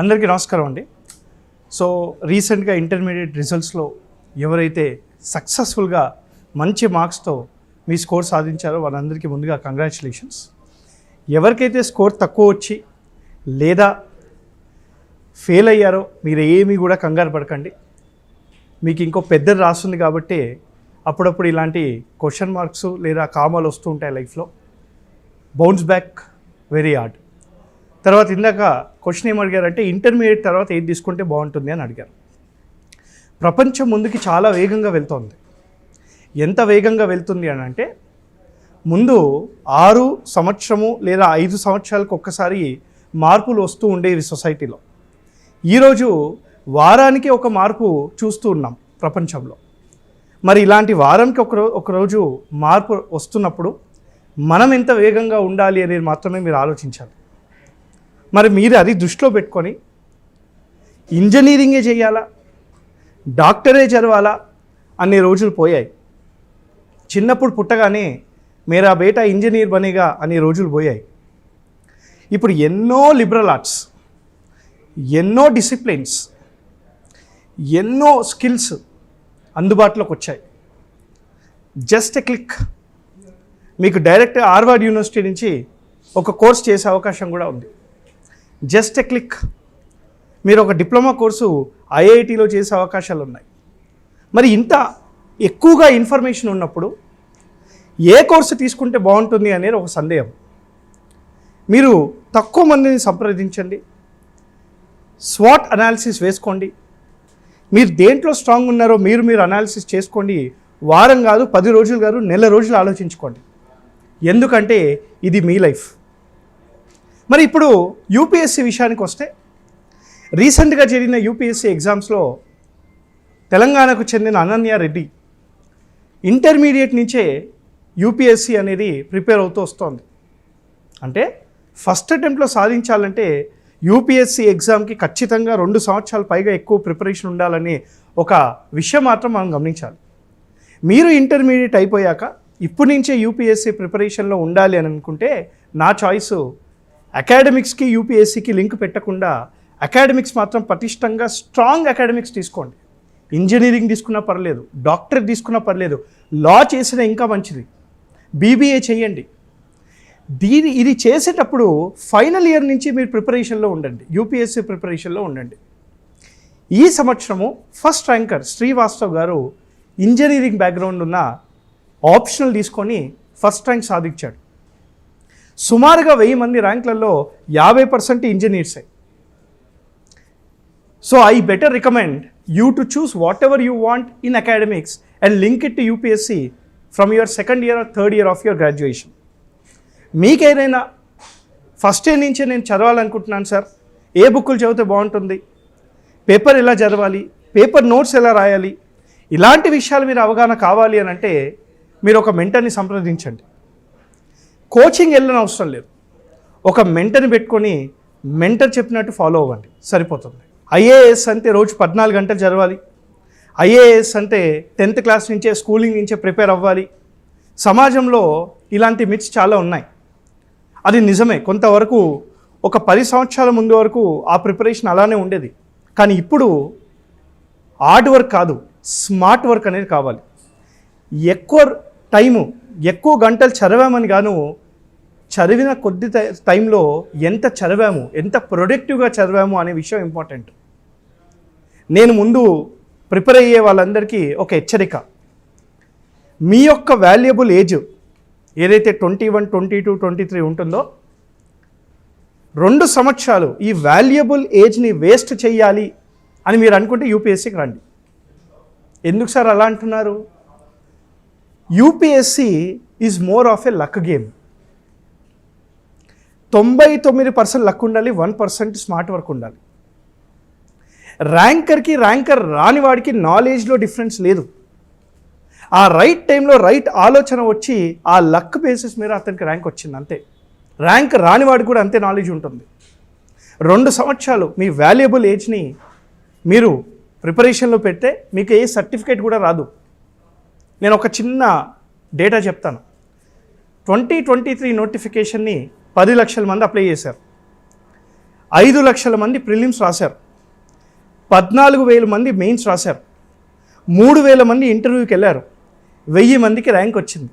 అందరికీ నమస్కారం అండి. సో రీసెంట్గా ఇంటర్మీడియట్ రిజల్ట్స్లో ఎవరైతే సక్సెస్ఫుల్గా మంచి మార్క్స్తో మీ స్కోర్ సాధించారో వాళ్ళందరికీ ముందుగా కంగ్రాచులేషన్స్. ఎవరికైతే స్కోర్ తక్కువ వచ్చి లేదా ఫెయిల్ అయ్యారో మీరు ఏమీ కూడా కంగారు పడకండి. మీకు ఇంకో పెద్దది రాస్తుంది కాబట్టి అప్పుడప్పుడు ఇలాంటి క్వశ్చన్ మార్క్స్ లేదా కామాలు వస్తూ ఉంటాయి లైఫ్లో. Bounce back very hard. తర్వాత ఇందాక క్వశ్చన్ ఏం అడిగారంటే ఇంటర్మీడియట్ తర్వాత ఏది తీసుకుంటే బాగుంటుంది అని అడిగారు. ప్రపంచం ముందుకి చాలా వేగంగా వెళ్తోంది. ఎంత వేగంగా వెళ్తుంది అని అంటే ముందు ఆరు సంవత్సరము లేదా ఐదు సంవత్సరాలకు ఒక్కసారి మార్పులు వస్తూ ఉండేవి సొసైటీలో. ఈరోజు వారానికి ఒక మార్పు చూస్తూ ఉన్నాం ప్రపంచంలో. మరి ఇలాంటి వారానికి ఒక ఒకరోజు మార్పు వస్తున్నప్పుడు మనం ఎంత వేగంగా ఉండాలి అనేది మాత్రమే మీరు ఆలోచించాలి. మరి మీరు అది దృష్టిలో పెట్టుకొని ఇంజనీరింగే చేయాలా? డాక్టరే చదవాలా? అన్ని రోజులు పోయాయి. చిన్నప్పుడు పుట్టగానే మేరా బేటా ఇంజనీర్ బనేగా అనే రోజులు పోయాయి. ఇప్పుడు ఎన్నో లిబరల్ ఆర్ట్స్ ఎన్నో డిసిప్లిన్స్ ఎన్నో స్కిల్స్ అందుబాటులోకి వచ్చాయి. జస్ట్ ఎ క్లిక్ మీకు డైరెక్ట్ ఆర్వర్డ్ యూనివర్సిటీ నుంచి ఒక కోర్స్ చేసే అవకాశం కూడా ఉంది. Just a click. మీరు ఒక డిప్లొమా కోర్సు ఐఐటిలో చేసే అవకాశాలు ఉన్నాయి. మరి ఇంత ఎక్కువగా ఇన్ఫర్మేషన్ ఉన్నప్పుడు ఏ కోర్సు తీసుకుంటే బాగుంటుంది అనేది ఒక సందేహం. మీరు తక్కువ మందిని సంప్రదించండి. స్వాట్ అనాలిసిస్ వేసుకోండి. మీరు దేంట్లో స్ట్రాంగ్ ఉన్నారో మీరు మీరు అనాలిసిస్ చేసుకోండి. వారం కాదు పది రోజులు కాదు నెల రోజులు ఆలోచించుకోండి. ఎందుకంటే ఇది మీ లైఫ్ మరి ఇప్పుడు యూపీఎస్సీ విషయానికి వస్తే రీసెంట్గా జరిగిన యూపీఎస్సీ ఎగ్జామ్స్లో తెలంగాణకు చెందిన అనన్య రెడ్డి ఇంటర్మీడియట్ నుంచే యూపీఎస్సీ అనేది ప్రిపేర్ అవుతూ వస్తోంది. అంటే ఫస్ట్ అటెంప్ట్లో సాధించాలంటే యూపీఎస్సీ ఎగ్జామ్కి ఖచ్చితంగా రెండు సంవత్సరాలు పైగా ఎక్కువ ప్రిపరేషన్ ఉండాలని ఒక విషయం మాత్రం మనం గమనించాలి. మీరు ఇంటర్మీడియట్ అయిపోయాక ఇప్పటి నుంచే యూపీఎస్సీ ప్రిపరేషన్లో ఉండాలి అని అనుకుంటే నా చాయిస్ అకాడమిక్స్కి యూపీఎస్సీకి లింక్ పెట్టకుండా అకాడమిక్స్ మాత్రం పటిష్టంగా స్ట్రాంగ్ అకాడమిక్స్ తీసుకోండి. ఇంజనీరింగ్ తీసుకున్నా పర్లేదు డాక్టర్ తీసుకున్నా పర్లేదు లా చేసినా ఇంకా మంచిది. బీబీఏ చేయండి. దీని ఇది చేసేటప్పుడు ఫైనల్ ఇయర్ నుంచి మీరు ప్రిపరేషన్లో ఉండండి. యూపీఎస్సీ ప్రిపరేషన్లో ఉండండి. ఈ సంవత్సరము ఫస్ట్ ర్యాంకర్ శ్రీవాస్తవ్ గారు ఇంజనీరింగ్ బ్యాక్గ్రౌండ్ ఉన్న ఆప్షనల్ తీసుకొని ఫస్ట్ ర్యాంక్ సాధించాడు. సుమారుగా వెయ్యి మంది ర్యాంకులలో యాభై percent ఇంజనీర్సే. So I better recommend you to choose whatever you want in academics and link it to UPSC from your second year or third year of your graduation. మీకేదైనా first year నుంచే నేను చదవాలనుకుంటున్నాను sir. ఏ బుక్కులు చదివితే బాగుంటుంది? Paper ఎలా చదవాలి? Paper notes ఎలా రాయాలి? ఇలాంటి విషయాలు మీరు అవగాహన కావాలి అని అంటే మీరు ఒక మెంటర్ని సంప్రదించండి. కోచింగ్ వెళ్ళని అవసరం లేదు. ఒక మెంటర్ని పెట్టుకొని మెంటర్ చెప్పినట్టు ఫాలో అవ్వండి. సరిపోతుంది. ఐఏఎస్ అంటే రోజు పద్నాలుగు గంటలు చదవాలి. ఐఏఎస్ అంటే టెన్త్ క్లాస్ నుంచే స్కూలింగ్ నుంచే ప్రిపేర్ అవ్వాలి. సమాజంలో ఇలాంటి మిత్స్ చాలా ఉన్నాయి. అది నిజమే. కొంతవరకు ఒక పది సంవత్సరాల ముందు వరకు ఆ ప్రిపరేషన్ అలానే ఉండేది. కానీ ఇప్పుడు హార్డ్ వర్క్ కాదు స్మార్ట్ వర్క్ అనేది కావాలి. ఎక్కువ టైము ఎక్కువ గంటలు చదివామని గాను చదివిన కొద్ది టై- టైంలో ఎంత చదివాము ఎంత ప్రొడక్టివ్గా చదివాము అనే విషయం ఇంపార్టెంట్. నేను ముందు ప్రిపేర్ అయ్యే వాళ్ళందరికీ ఒక హెచ్చరిక. మీ యొక్క వాల్యుబుల్ ఏజ్ ఏదైతే twenty one twenty two twenty three ఉంటుందో రెండు సంవత్సరాలు ఈ వాల్యుబుల్ ఏజ్ని వేస్ట్ చేయాలి అని మీరు అనుకుంటే యూపీఎస్సీకి రండి. ఎందుకు సార్ అలా అంటున్నారు? UPSC is more of a luck game. తొంభై తొమ్మిది పర్సెంట్ లక్ ఉండాలి వన్ పర్సెంట్ స్మార్ట్ వర్క్ ఉండాలి. ర్యాంకర్కి ర్యాంకర్ రాని వాడికి నాలెడ్జ్లో డిఫరెన్స్ లేదు. ఆ రైట్ టైంలో రైట్ ఆలోచన వచ్చి ఆ లక్ బేసిస్ మీద అతనికి ర్యాంక్ వచ్చింది అంతే. ర్యాంక్ రాని వాడికి కూడా అంతే నాలెడ్జ్ ఉంటుంది. రెండు సంవత్సరాలు మీ వాల్యుయబుల్ ఏజ్ని మీరు ప్రిపరేషన్లో పెడితే మీకు ఏ సర్టిఫికేట్ కూడా రాదు. నేను ఒక చిన్న డేటా చెప్తాను. ట్వంటీ ట్వంటీ త్రీ నోటిఫికేషన్ని పది లక్షల మంది అప్లై చేశారు. ఐదు లక్షల మంది ప్రిలిమ్స్ రాశారు. పద్నాలుగు వేల మంది మెయిన్స్ రాశారు. మూడు వేల మంది ఇంటర్వ్యూకి వెళ్ళారు. వెయ్యి మందికి ర్యాంక్ వచ్చింది.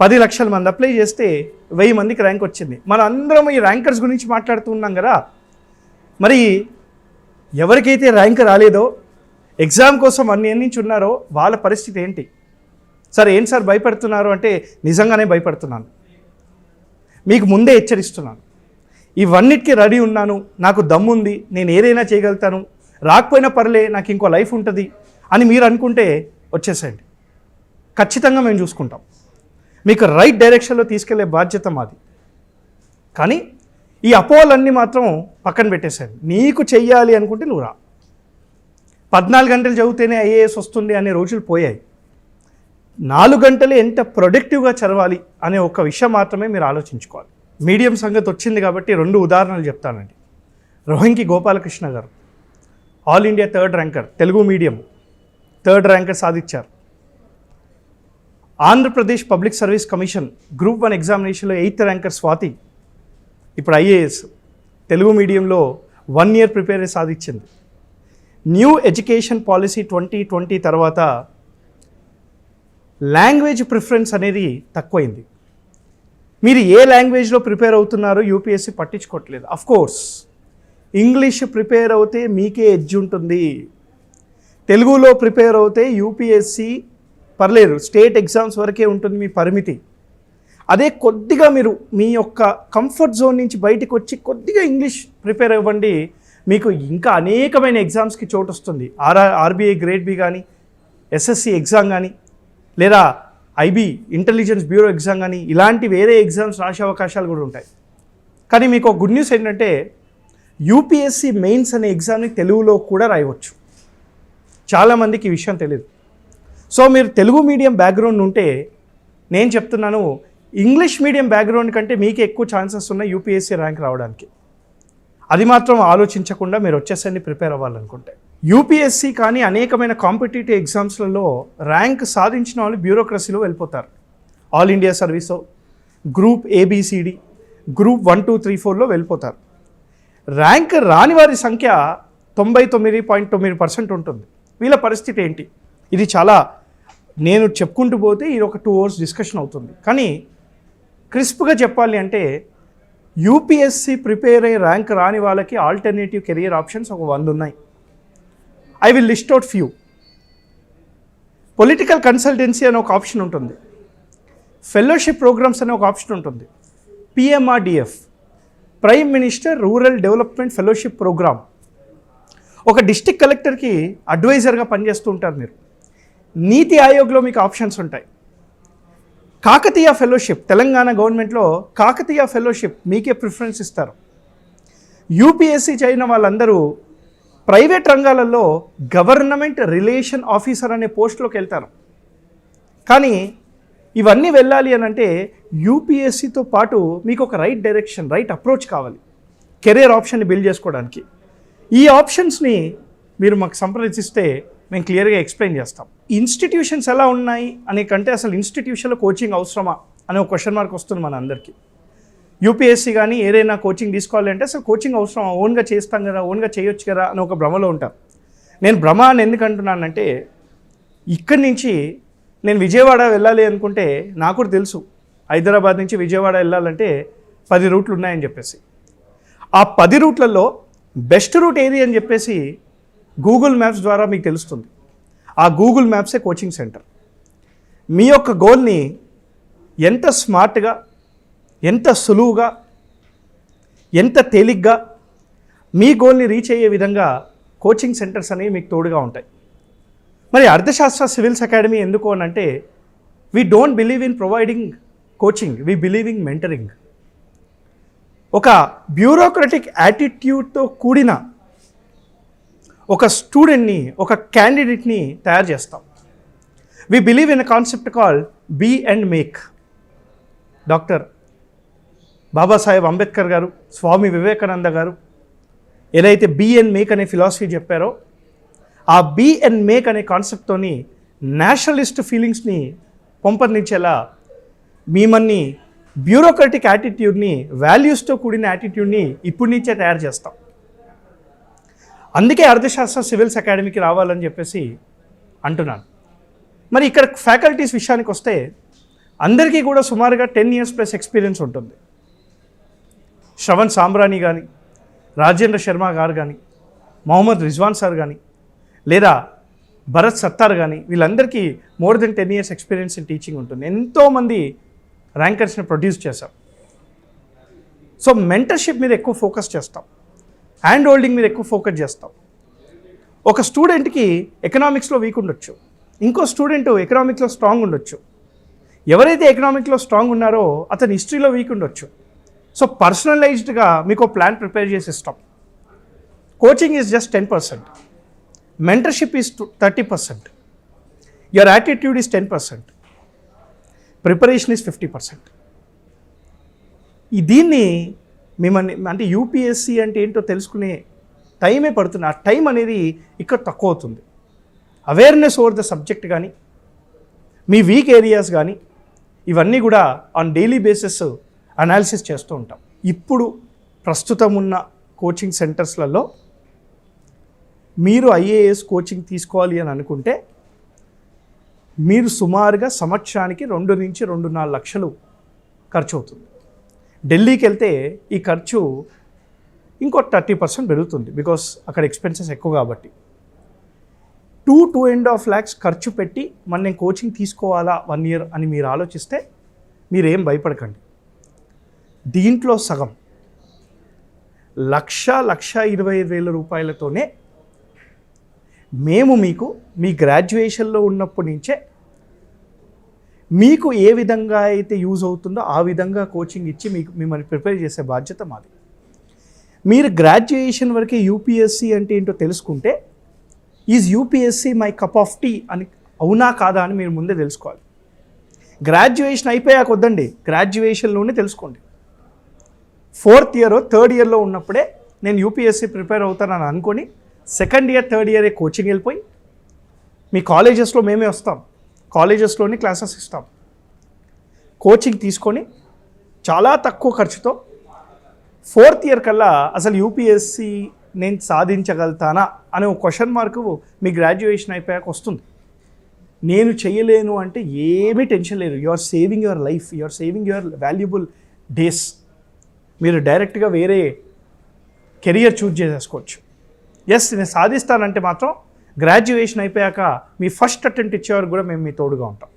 పది లక్షల మంది అప్లై చేస్తే వెయ్యి మందికి ర్యాంక్ వచ్చింది. మన అందరం ఈ ర్యాంకర్స్ గురించి మాట్లాడుతూ ఉన్నాం కదా. మరి ఎవరికైతే ర్యాంక్ రాలేదో ఎగ్జామ్ కోసం అన్ని నుంచి ఉన్నారో వాళ్ళ పరిస్థితి ఏంటి? సార్ ఏంటి సార్ భయపడుతున్నారు అంటే నిజంగానే భయపడుతున్నాను. మీకు ముందే హెచ్చరిస్తున్నాను. ఇవన్నిటికీ రెడీ ఉన్నాను నాకు దమ్ముంది నేను ఏదైనా చేయగలుగుతాను రాకపోయినా పర్లే నాకు ఇంకో లైఫ్ ఉంటుంది అని మీరు అనుకుంటే వచ్చేసేయండి. ఖచ్చితంగా మేము చూసుకుంటాం. మీకు రైట్ డైరెక్షన్లో తీసుకెళ్ళే బాధ్యత మాది. కానీ ఈ అపోలన్నీ మాత్రం పక్కన పెట్టేశాను నీకు చెయ్యాలి అనుకుంటే నువ్వు రా. పద్నాలుగు గంటలు చదివితేనే ఐఏఎస్ వస్తుంది అనే రోజులు పోయాయి. నాలుగు గంటలు ఎంత ప్రొడక్టివ్గా చదవాలి అనే ఒక విషయం మాత్రమే మీరు ఆలోచించుకోవాలి. మీడియం సంగతి వచ్చింది కాబట్టి రెండు ఉదాహరణలు చెప్తానండి. రోహింకి గోపాలకృష్ణ గారు. All India third ranker Telugu medium. Third ranker సాధించారు. Andhra Pradesh public service commission group one ఎగ్జామినేషన్లో ఎయిత్ ర్యాంకర్ స్వాతి ఇప్పుడు ఐఏఎస్ తెలుగు మీడియంలో వన్ ఇయర్ ప్రిపేర్ సాధించింది. New education policy twenty twenty తర్వాత లాంగ్వేజ్ ప్రిఫరెన్స్ అనేది తక్కువైంది. మీరు ఏ లాంగ్వేజ్లో ప్రిపేర్ అవుతున్నారో యూపీఎస్సీ పట్టించుకోవట్లేదు. అఫ్ కోర్స్ ఇంగ్లీష్ ప్రిపేర్ అవుతే మీకే ఎడ్జ్ ఉంటుంది. తెలుగులో ప్రిపేర్ అవుతే యూపీఎస్సీ పర్లేదు స్టేట్ ఎగ్జామ్స్ వరకే ఉంటుంది మీ పరిమితి. అదే కొద్దిగా మీరు మీ యొక్క కంఫర్ట్ జోన్ నుంచి బయటకు వచ్చి కొద్దిగా ఇంగ్లీష్ ప్రిపేర్ అవ్వండి మీకు ఇంకా అనేకమైన ఎగ్జామ్స్కి చోటు వస్తుంది. ఆర్ఆర్ ఆర్బీఐ గ్రేడ్ బి కానీ ఎస్ఎస్సి ఎగ్జామ్ కానీ. లేదా ఐబీ ఇంటెలిజెన్స్ బ్యూరో ఎగ్జామ్ కానీ ఇలాంటి వేరే ఎగ్జామ్స్ రాసే అవకాశాలు కూడా ఉంటాయి. కానీ మీకు గుడ్ న్యూస్ ఏంటంటే యూపీఎస్సి మెయిన్స్ అనే ఎగ్జామ్ని తెలుగులో కూడా రాయవచ్చు. చాలామందికి ఈ విషయం తెలియదు సో మీరు తెలుగు మీడియం బ్యాక్గ్రౌండ్ ఉంటే నేను చెప్తున్నాను ఇంగ్లీష్ మీడియం బ్యాక్గ్రౌండ్ కంటే మీకు ఎక్కువ ఛాన్సెస్ ఉన్నాయి యూపీఎస్సీ ర్యాంక్ రావడానికి. అది మాత్రం ఆలోచించకుండా మీరు వచ్చేసరికి ప్రిపేర్ అవ్వాలనుకుంటే. యూపీఎస్సీ కానీ అనేకమైన కాంపిటేటివ్ ఎగ్జామ్స్లలో ర్యాంక్ సాధించిన వాళ్ళు బ్యూరోక్రసీలో వెళ్ళిపోతారు. All India సర్వీసో group ABCD group one two three ఫోర్లో వెళ్ళిపోతారు. ర్యాంక్ రాని వారి సంఖ్య తొంభై తొమ్మిది పాయింట్ తొమ్మిది పర్సెంట్ ఉంటుంది. వీళ్ళ పరిస్థితి ఏంటి? ఇది చాలా నేను చెప్పుకుంటూ పోతే ఇది ఒక టూ అవర్స్ డిస్కషన్ అవుతుంది. కానీ క్రిస్ప్గా చెప్పాలి అంటే యూపీఎస్సీ ప్రిపేర్ అయ్యి ర్యాంక్ రాని వాళ్ళకి ఆల్టర్నేటివ్ కెరియర్ ఆప్షన్స్ ఒక వంద ఉన్నాయి. I will list out few. Political consultancy అనే ఒక ఆప్షన్ ఉంటుంది. ఫెలోషిప్ ప్రోగ్రామ్స్ అనే ఒక ఆప్షన్ ఉంటుంది. PMRDF prime minister rural development fellowship programme. ఒక డిస్టిక్ కలెక్టర్కి అడ్వైజర్గా పనిచేస్తూ ఉంటారు మీరు. నీతి ఆయోగ్లో మీకు ఆప్షన్స్ ఉంటాయి. కాకతీయ ఫెలోషిప్ తెలంగాణ గవర్నమెంట్లో కాకతీయ ఫెలోషిప్ మీకే ప్రిఫరెన్స్ ఇస్తారు. యూపీఎస్సీ చదివిన వాళ్ళందరూ ప్రైవేట్ రంగాలలో గవర్నమెంట్ రిలేషన్ ఆఫీసర్ అనే పోస్ట్లోకి వెళ్తారు. కానీ ఇవన్నీ వెళ్ళాలి అని అంటే యూపీఎస్సీతో పాటు మీకు ఒక రైట్ డైరెక్షన్ రైట్ అప్రోచ్ కావాలి. కెరీర్ ఆప్షన్ని బిల్డ్ చేసుకోవడానికి. ఈ ఆప్షన్స్ని మీరు మాకు సంప్రదిస్తే మేము క్లియర్గా ఎక్స్ప్లెయిన్ చేస్తాం. ఇన్స్టిట్యూషన్స్ ఎలా ఉన్నాయి అనే కంటే అసలు ఇన్స్టిట్యూషన్లో కోచింగ్ అవసరమా అనే ఒక క్వశ్చన్ మార్క్ వస్తుంది మన అందరికీ. యూపీఎస్సీ కానీ ఏదైనా కోచింగ్ తీసుకోవాలి అంటే అసలు కోచింగ్ అవసరం ఓన్గా చేస్తాం కదా ఓన్గా చేయొచ్చు కదా అని ఒక భ్రమలో ఉంటాను నేను భ్రమ అని ఎందుకు అంటున్నానంటే ఇక్కడి నుంచి నేను విజయవాడ వెళ్ళాలి అనుకుంటే నాకు కూడా తెలుసు. హైదరాబాద్ నుంచి విజయవాడ వెళ్ళాలంటే పది రూట్లు ఉన్నాయని చెప్పేసి. ఆ పది రూట్లలో బెస్ట్ రూట్ ఏది అని చెప్పేసి గూగుల్ మ్యాప్స్ ద్వారా మీకు తెలుస్తుంది. ఆ గూగుల్ మ్యాప్సే కోచింగ్ సెంటర్ మీ యొక్క గోల్ని ఎంత స్మార్ట్గా ఎంత సులువుగా ఎంత తేలిగ్గా మీ గోల్ని రీచ్ అయ్యే విధంగా కోచింగ్ సెంటర్స్ అనేవి మీకు తోడుగా ఉంటాయి. మరి అర్థశాస్త్ర సివిల్స్ అకాడమీ ఎందుకు అని అంటే we don't believe in providing coaching we believe in mentoring ఒక బ్యూరోక్రటిక్ యాటిట్యూడ్తో కూడిన ఒక స్టూడెంట్ని ఒక క్యాండిడేట్ని తయారు చేస్తాం. We believe in a concept call be and make doctor Babasaheb Ambedkar garu Swami Vivekananda garu ఏదైతే బీ అండ్ మేక్ అనే ఫిలాసఫీ చెప్పారో ఆ బీ అండ్ మేక్ అనే కాన్సెప్ట్తోని నేషనలిస్ట్ ఫీలింగ్స్ని పెంపొందించేలా మిమ్మల్ని బ్యూరోక్రటిక్ యాటిట్యూడ్ని వాల్యూస్తో కూడిన యాటిట్యూడ్ని ఇప్పటి నుంచే తయారు చేస్తాం. అందుకే అర్థశాస్త్ర సివిల్స్ అకాడమీకి రావాలని చెప్పేసి అంటున్నాను. మరి ఇక్కడ ఫ్యాకల్టీస్ విషయానికి వస్తే అందరికీ కూడా సుమారుగా టెన్ ఇయర్స్ ప్లస్ ఎక్స్పీరియన్స్ ఉంటుంది. శ్రవణ్ సాంబ్రాణి కానీ రాజేంద్ర శర్మ గారు కానీ మొహమ్మద్ రిజ్వాన్ సార్ కానీ లేదా భరత్ సత్తార్ కానీ వీళ్ళందరికీ more than ten years experience in teaching ఉంటుంది. ఎంతోమంది ర్యాంకర్స్ని ప్రొడ్యూస్ చేశాం. సో మెంటర్షిప్ మీద ఎక్కువ ఫోకస్ చేస్తాం. హ్యాండ్ హోల్డింగ్ మీద ఎక్కువ ఫోకస్ చేస్తాం. ఒక స్టూడెంట్కి ఎకనామిక్స్లో వీక్ ఉండొచ్చు. ఇంకో స్టూడెంట్ ఎకనామిక్స్లో స్ట్రాంగ్ ఉండొచ్చు. ఎవరైతే ఎకనామిక్లో స్ట్రాంగ్ ఉన్నారో అతను హిస్టరీలో వీక్ ఉండొచ్చు. సో పర్సనలైజ్డ్గా మీకు ప్లాన్ ప్రిపేర్ చేసి ఇస్తాం coaching is just ten percent. Mentorship is thirty percent. Your attitude is ten percent. Preparation is fifty percent. ఈ దీన్ని మిమ్మల్ని అంటే యూపీఎస్సి అంటే ఏంటో తెలుసుకునే టైమే పడుతుంది. ఆ టైం అనేది ఇక్కడ తక్కువ అవుతుంది. అవేర్నెస్ ఓవర్ ద సబ్జెక్ట్ కానీ మీ వీక్ ఏరియాస్ కానీ ఇవన్నీ కూడా ఆన్ డైలీ బేసిస్ అనాలిసిస్ చేస్తూ ఉంటాం. ఇప్పుడు ప్రస్తుతం ఉన్న కోచింగ్ సెంటర్స్లలో మీరు ఐఏఎస్ కోచింగ్ తీసుకోవాలి అని అనుకుంటే మీరు సుమారుగా సంవత్సరానికి రెండు నుంచి రెండున్నర లక్షలు ఖర్చు అవుతుంది. ఢిల్లీకి వెళ్తే ఈ ఖర్చు ఇంకో థర్టీ పర్సెంట్ పెరుగుతుంది బికాస్ అక్కడ ఎక్స్పెన్సెస్ ఎక్కువ కాబట్టి. Two two and half lakhs ఖర్చు పెట్టి మన నేను కోచింగ్ తీసుకోవాలా వన్ ఇయర్ అని మీరు ఆలోచిస్తే మీరేం భయపడకండి. దీంట్లో సగం. లక్ష లక్ష ఇరవై ఐదు వేల రూపాయలతోనే మేము మీకు మీ గ్రాడ్యుయేషన్లో ఉన్నప్పటి నుంచే మీకు ఏ విధంగా అయితే యూజ్ అవుతుందో ఆ విధంగా కోచింగ్ ఇచ్చి మీకు మిమ్మల్ని ప్రిపేర్ చేసే బాధ్యత మాది. మీరు గ్రాడ్యుయేషన్ వరకే యూపీఎస్సి అంటే ఏంటో తెలుసుకుంటే is UPSC my cup of tea అని అవునా కాదా అని మీరు ముందే తెలుసుకోవాలి. గ్రాడ్యుయేషన్ అయిపోయాక వద్దండి. గ్రాడ్యుయేషన్లోనే తెలుసుకోండి. ఫోర్త్ ఇయర్ థర్డ్ ఇయర్లో ఉన్నప్పుడే నేను యూపీఎస్సీ ప్రిపేర్ అవుతానని అనుకొని సెకండ్ ఇయర్ థర్డ్ ఇయరే కోచింగ్ వెళ్ళిపోయి మీ కాలేజెస్లో మేమే వస్తాం. కాలేజెస్లోని క్లాసెస్ ఇస్తాం. కోచింగ్ తీసుకొని చాలా తక్కువ ఖర్చుతో ఫోర్త్ ఇయర్ కల్లా అసలు యూపీఎస్సీ నేను సాధించగలుగుతానా అనే ఒక క్వశ్చన్ మార్కు మీ గ్రాడ్యుయేషన్ అయిపోయాక వస్తుంది. నేను చేయలేను అంటే ఏమీ టెన్షన్ లేదు. You are saving your life you are saving your valuable days మీరు డైరెక్ట్గా వేరే కెరియర్ చూజ్ చేసేసుకోవచ్చు. ఎస్ నేను సాధిస్తానంటే మాత్రం గ్రాడ్యుయేషన్ అయిపోయాక మీ ఫస్ట్ అటెంప్ట్ ఇచ్చేవారు కూడా మేము మీ తోడుగా ఉంటాం.